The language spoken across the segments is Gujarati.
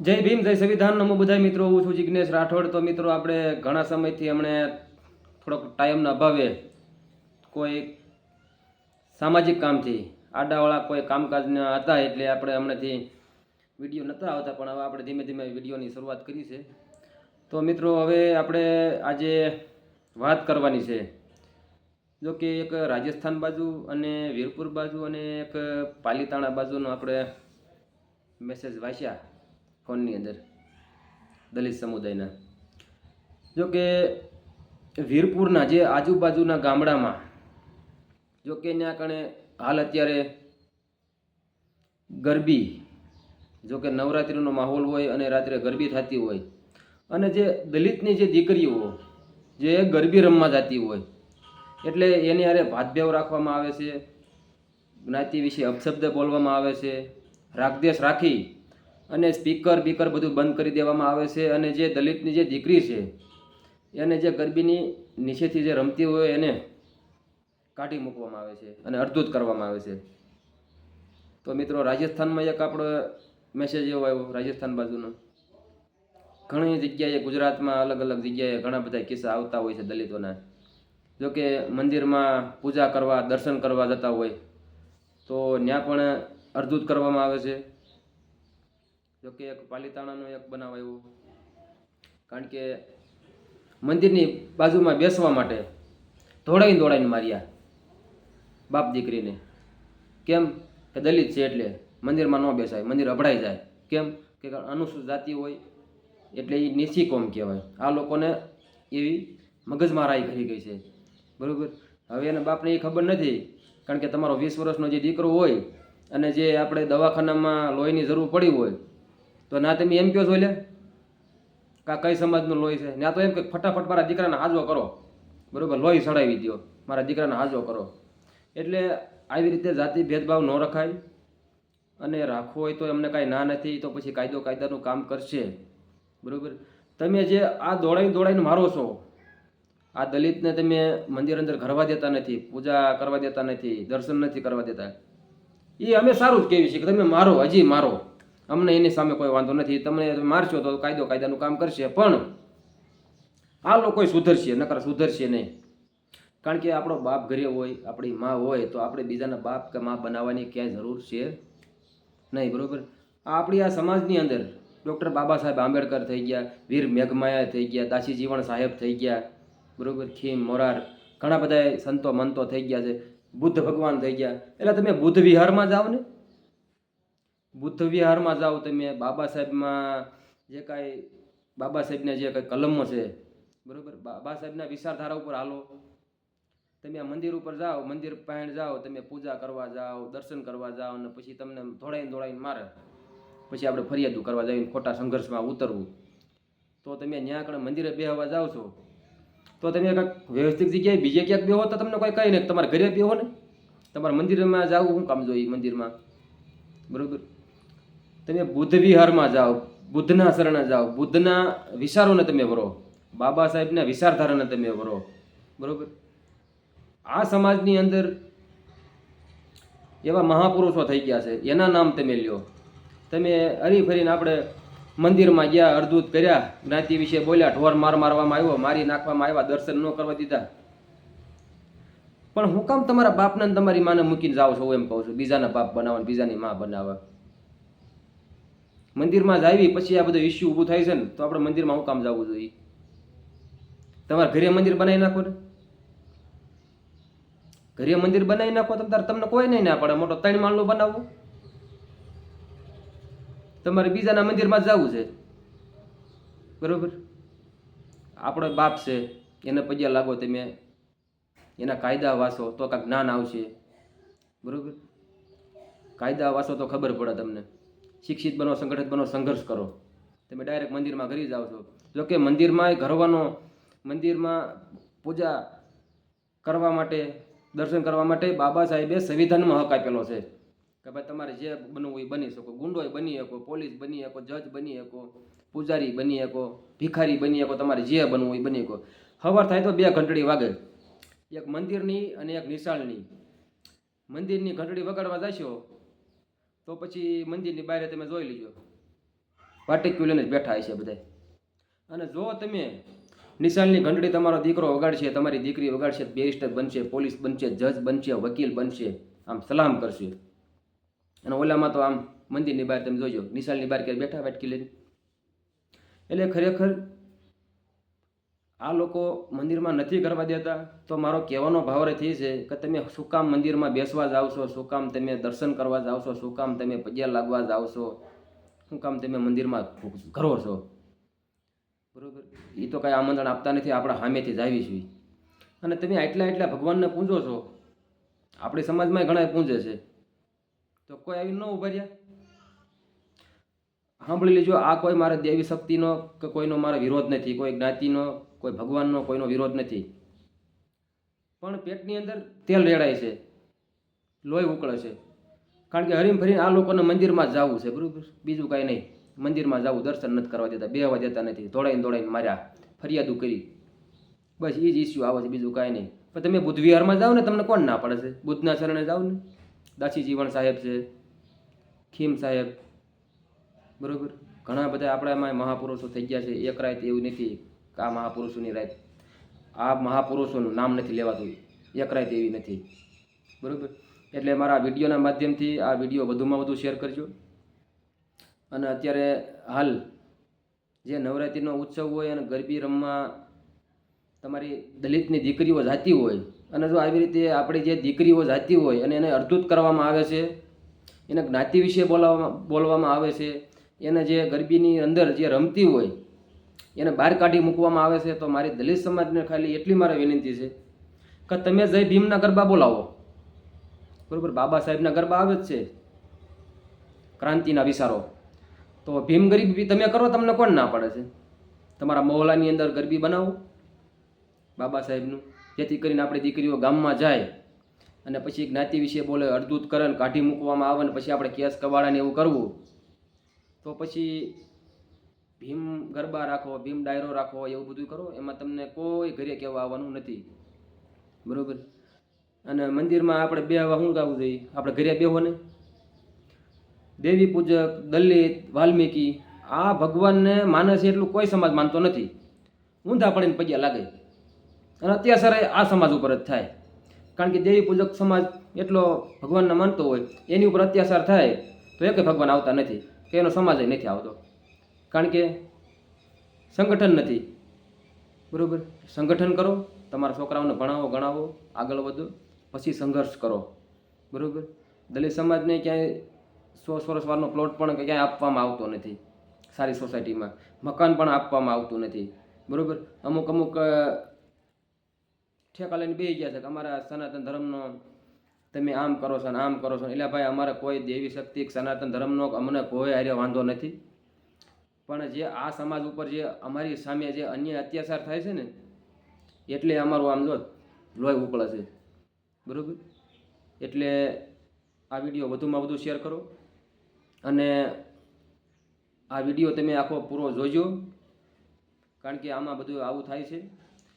જય ભીમ, જય સંવિધાન. નમો બધા મિત્રો, હું છું જિજ્ઞેશ રાઠોડ. તો મિત્રો, આપણે ઘણા સમયથી હમણે થોડોક ટાઈમના અભાવે કોઈ સામાજિક કામથી આડાવાળા કોઈ કામકાજના હતા એટલે આપણે હમણાંથી વીડિયો નહોતા આવતા, પણ હવે આપણે ધીમે ધીમે વિડીયોની શરૂઆત કરી છે. તો મિત્રો, હવે આપણે આજે વાત કરવાની છે. જો કે એક રાજસ્થાન બાજુ અને વીરપુર બાજુ અને એક પાલીતાણા બાજુનો આપણે મેસેજ વાંચ્યા. ફોનની અંદર, દલિત સમુદાયના. જો કે, વીરપુરના જે આજુબાજુના ગામડામાં, જો કે ત્યાં કણે હાલ અત્યારે ગરબી, જો કે નવરાત્રિનો માહોલ હોય અને રાત્રે ગરબી થતી હોય, અને જે દલિતની જે દીકરીઓ, જે ગરબી રમવા જતી હોય, એટલે એની હારે ભાતભેવ રાખવામાં આવે છે, જ્ઞાતિ વિશે અપશબ્દ બોલવામાં આવે છે રાગદેશ રાખી અને સ્પીકર બીકર બધું બંધ કરી દેવામાં આવે છે અને જે દલિતની જે દીકરી છે, એને જે ગરબીની નીચેથી જે રમતી હોય એને કાઢી મૂકવામાં આવે છે અને અડધૂત કરવામાં આવે છે. તો મિત્રો, રાજસ્થાનમાં એક આપણો મેસેજ એવો આવ્યો, રાજસ્થાન બાજુનો. ઘણી જગ્યાએ ગુજરાતમાં અલગ અલગ જગ્યાએ ઘણા બધા કિસ્સા આવતા હોય છે દલિતોના. જો કે મંદિરમાં પૂજા કરવા, દર્શન કરવા જતા હોય, તો ત્યાં પણ અર્ધૂત કરવામાં આવે છે. જો કે એક પાલિતાણાનો એક બનાવ આવ્યો. કારણ કે મંદિરની બાજુમાં બેસવા માટે ધોળાઈને દોડાઈને માર્યા બાપ દીકરીને. કેમ કે દલિત છે એટલે મંદિરમાં ન બેસાય, મંદિર અભડાઈ જાય. કેમ કે અનુસૂચિત જાતિ હોય એટલે એ નીચી કોમ કહેવાય. આ લોકોને એવી મગજમારાઈ કરી ગઈ છે. બરાબર? હવે એના બાપને એ ખબર નથી, કારણ કે તમારો વીસ વર્ષનો જે દીકરો હોય અને જે આપણે દવાખાનામાં લોહીની જરૂર પડી હોય તો ના તમે એમ કહો છો લે? કા કઈ સમાજનું લોહી છે? ના તો એમ કે ફટાફટ મારા દીકરાને હાજો કરો. બરાબર, લોહી સડાવી દો મારા દીકરાને હાજો કરો. એટલે આવી રીતે જાતિ ભેદભાવ ન રખાય. અને રાખવો હોય તો એમને કાંઈ ના નથી, તો પછી કાયદો કાયદાનું કામ કરશે. બરાબર? તમે જે આ દોડાઈને દોડાઈને મારો છો, આ દલિતને તમે મંદિર અંદર ઘરવા દેતા નથી, પૂજા કરવા દેતા નથી, દર્શન નથી કરવા દેતા. એ અમે સારું જ કહેવી છે કે તમે મારો, હજી મારો. અમને એની સામે કોઈ વાંધો નથી. તમને મારશો તો કાયદો કાયદાનું કામ કરશે. પણ આ લોકો સુધરશે, નકર સુધરશે નહીં. કારણ કે આપણો બાપ ઘરે હોય, આપણી મા હોય, તો આપણે બીજાના બાપ કે મા બનાવવાની ક્યાંય જરૂર છે નહીં, બરાબર? આ આપણી આ સમાજની અંદર ડૉક્ટર બાબા સાહેબ આંબેડકર થઈ ગયા, વીર મેઘમાયા થઈ ગયા, દાસી જીવણ સાહેબ થઈ ગયા, બરાબર? ખીમ, મોરાર, ઘણા બધા સંતો મંતો થઈ ગયા છે, બુદ્ધ ભગવાન થઈ ગયા. એટલે તમે બુદ્ધ વિહારમાં જાઓ ને બુદ્ધ વિહારમાં જાઓ તમે, બાબા સાહેબમાં જે કાંઈ, બાબા સાહેબના જે કાંઈ કલમો છે, બરોબર? બાબા સાહેબના વિચારધારા ઉપર હાલો. તમે આ મંદિર ઉપર જાઓ, મંદિર પાસે જાઓ, તમે પૂજા કરવા જાઓ, દર્શન કરવા જાઓ અને પછી તમને ધોળાઈને ધોળાઈને મારે. પછી આપણે ફરિયાદો કરવા જઈને ખોટા સંઘર્ષમાં ઉતરવું. તો તમે ત્યાં આગળ મંદિરે બેહવા જાઓ છો. તો તમે કાંઈક વ્યવસ્થિત જગ્યાએ બીજે ક્યાંક બેહો તો તમને કોઈ કહી નહીં તમારા ઘરે બેહો ને. તમારા મંદિરમાં જાવું, શું કામ જોઈએ મંદિરમાં? બરોબર? તમે બુદ્ધ વિહારમાં જાઓ, બુદ્ધના શરણે જાઓ, બુદ્ધના વિચારોને તમે વરો, બાબા સાહેબના વિચારધારાને તમે વરો, બરોબર? આ સમાજની અંદર એવા મહાપુરુષો થઈ ગયા છે, એના નામ તમે લ્યો. તમે હરી ફરીને આપણે મંદિરમાં ગયા, અર્ધૂત કર્યા, જ્ઞાતિ વિશે બોલ્યા, ઢોર માર મારવામાં આવ્યો, મારી નાખવામાં આવ્યા, દર્શન ન કરવા દીધા. પણ હું કામ તમારા બાપને તમારી માને મૂકીને જાઓ છો એમ કહું છું, બીજાના બાપ બનાવવા બીજાની માં બનાવવા મંદિરમાં જ આવી, પછી આ બધું ઇસ્યુ ઊભું થાય છે ને, તો આપણે મંદિરમાં હું કામ જવું જોઈએ? તમારે ઘરે મંદિર બનાવી નાખો ને. ઘરે મંદિર બનાવી નાખો તમ તારે તમને કોઈ નહીં ના પડે. મોટો ત્રણ માળનું બનાવવું તમારે બીજાના મંદિરમાં જવું છે. બરોબર? આપણો બાપ છે, એને પગ્યા લાગો તમે. એના કાયદા વાંચો તો કાંઈક જ્ઞાન આવશે. બરોબર? કાયદા વાંચો તો ખબર પડે તમને. શિક્ષિત બનો, સંગઠિત બનો, સંઘર્ષ કરો. તમે ડાયરેક્ટ મંદિરમાં ઘરી જાઓ છો. જોકે મંદિરમાં એ ઘરવાનો, મંદિરમાં પૂજા કરવા માટે, દર્શન કરવા માટે બાબા સાહેબે સંવિધાનમાં હક આપેલો છે. કે ભાઈ તમારે જે બનવું એ બની શકો. ગુંડોય બની શકો, પોલીસ બની શકો, જજ બની શકો, પૂજારી બની શકો, ભિખારી બની શકો, તમારે જે બનવું એ બની શકો. સવાર થાય તો બે ઘંટડી વાગે. એક મંદિરની અને એક નિશાળની. મંદિરની ઘંટડી વગાડવા જશો તો પછી મંદિરની બહાર તમે જોઈ લીજો. પાટીક્યુ લઈને જ બેઠા હશે બધા અને જો તમે નિશાલની ઘંટડી તમારો દીકરો વગાડશે, તમારી દીકરી વગાડશે, બેરિસ્ટર બનશે, પોલીસ બનશે, જજ બનશે, વકીલ બનશે, આમ સલામ કરશે. અને ઓલામાં તો આમ મંદિરની બહાર તમે જોજો નિશાલની બહાર ક્યારે બેઠા વાટકી લઈને? એટલે ખરેખર આ લોકો મંદિરમાં નથી કરવા દેતા, તો મારો કહેવાનો ભાવ એ છે કે તમે શું કામ મંદિરમાં બેસવા જાઓ છો? શું કામ તમે દર્શન કરવા જાઓ છો? શું કામ તમે પગ્યા લાગવા જાઓ છો? શું કામ તમે મંદિરમાં કરો છો? બરોબર? એ તો કાંઈ આમંત્રણ આપતા નથી, આપણા સામેથી જ આવી છીએ. અને તમે આટલા એટલા ભગવાનને પૂંજો છો. આપણી સમાજમાં ઘણા પૂંજે છે. તો કોઈ આવી ન ઊભા સાંભળી લેજો, આ કોઈ મારા દેવી શક્તિનો કે કોઈનો મારો વિરોધ નથી, કોઈ જ્ઞાતિનો કોઈ ભગવાનનો કોઈનો વિરોધ નથી. પણ પેટની અંદર તેલ રેડાય છે. લોહી ઉકળે છે. કારણ કે હરીમ ફરીને આ લોકોને મંદિરમાં જ જવું છે. બરાબર? બીજું કાંઈ નહીં. મંદિરમાં જવું, દર્શન નથી કરવા દેતા, બેહવા દેતા નથી. દોડાઈને દોડાઈને માર્યા, ફરિયાદો કરી. બસ એ જ ઇસ્યુ આવે છે, બીજું કાંઈ નહીં. પણ તમે બુદ્ધ વિહારમાં જાઓ ને, તમને કોણ ના પડે છે? બુદ્ધના શરણે જાઓ ને. દાસી જીવણ સાહેબ છે, ખીમ સાહેબ. બરાબર? ઘણા બધા આપણામાં મહાપુરુષો થઈ ગયા છે. એક રાત એવું નથી. આ મહાપુરુષોની રાત. આ મહાપુરુષોનું નામ નથી લેવાતું. એક રાત એવી નથી. બરાબર? એટલે મારા વિડીયોના માધ્યમથી આ વીડિયો વધુમાં વધુ શેર કરજો. અને અત્યારે હાલ જે નવરાત્રિનો ઉત્સવ હોય અને ગરબી રમવા તમારી દલિતની દીકરીઓ જાતી હોય અને જો આવી રીતે આપણી જે દીકરીઓ જાતી હોય અને એને અડધૂત કરવામાં આવે છે, એને જ્ઞાતિ વિશે બોલાવવામાં બોલવામાં આવે છે, એને જે ગરબીની અંદર જે રમતી હોય એને બહાર કાઢી મૂકવામાં આવે છે, તો મારી દલિત સમાજને ખાલી એટલી મારે વિનંતી છે કે તમે જય ભીમના ગરબા બોલાવો. બરોબર, બાબા સાહેબના ગરબા આવે જ છે, ક્રાંતિના વિચારો. તો ભીમ ગરીબી તમે કરો, તમને કોણ ના પડે છે? તમારા મોહલાની અંદર ગરબી બનાવો. બાબા સાહેબનું, જેથી કરીને આપણી દીકરીઓ ગામમાં જાય અને પછી જ્ઞાતિ વિશે બોલે અડધૂત કરે ને કાઢી મૂકવામાં આવે ને પછી આપણે કેસ કવાડાને એવું કરવું. તો પછી ભીમ ગરબા રાખો, ભીમ ડાયરો રાખો, એવું બધું કરો. એમાં તમને કોઈ ઘરે કહેવા આવવાનું નથી. બરોબર? અને મંદિરમાં આપણે બે શું ગાવું જોઈએ? આપણે ઘરે બેહો ને. દેવી પૂજક, દલિત, વાલ્મીકી, આ ભગવાનને માને છે એટલું કોઈ સમાજ માનતો નથી. ઊંધા પડીને પગ્યા લાગે. અને અત્યાચાર આ સમાજ ઉપર જ થાય. કારણ કે દેવી પૂજક સમાજ એટલો ભગવાનને માનતો હોય, એની ઉપર અત્યાચાર થાય, તો એક ભગવાન આવતા નથી, કે એનો સમાજ નથી આવતો. કારણ કે સંગઠન નથી. બરાબર? સંગઠન કરો, તમારા છોકરાઓને ભણાવો, ગણાવો, આગળ વધો, પછી સંઘર્ષ કરો. બરાબર? દલિત સમાજને ક્યાંય સો સોરસ વારનો પ્લોટ પણ ક્યાંય આપવામાં આવતો નથી. સારી સોસાયટીમાં મકાન પણ આપવામાં આવતું નથી. બરાબર? અમુક અમુક ઠેકા લઈને બેસી ગયા છે કે અમારા સનાતન ધર્મનો તમે આમ કરો છો ને આમ કરો છો એટલે ભાઈ અમારે કોઈ દેવી શક્તિ સનાતન ધર્મનો અમને કોઈ હારે વાંધો નથી. પણ જે આ સમાજ ઉપર જે અમારી સામે જે અન્ય અત્યાચાર થાય છે ને, એટલે અમારું આમ જો લોહી ઉકળે છે. બરાબર? એટલે આ વીડિયો વધુમાં વધુ શેર કરો અને આ વીડિયો તમે આખો પૂરો જોજો, કારણ કે આમાં બધું આવું થાય છે.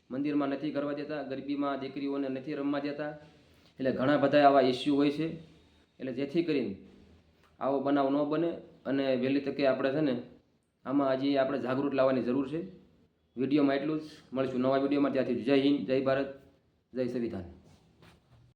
મંદિરમાં નથી કરવા દેતા, ગરબીમાં દીકરીઓને નથી રમવા દેતા. એટલે ઘણા બધા આવા ઇસ્યુ હોય છે. એટલે જેથી કરીને આવો બનાવ ન બને અને વહેલી તકે આપણે છે ને આમાં હજી આપણે જાગૃત લાવવાની જરૂર છે. વિડીયોમાં એટલું જ. મળીશું નવા વિડીયોમાં. ત્યાંથી જય હિન્દ, જય ભારત, જય સંવિધાન.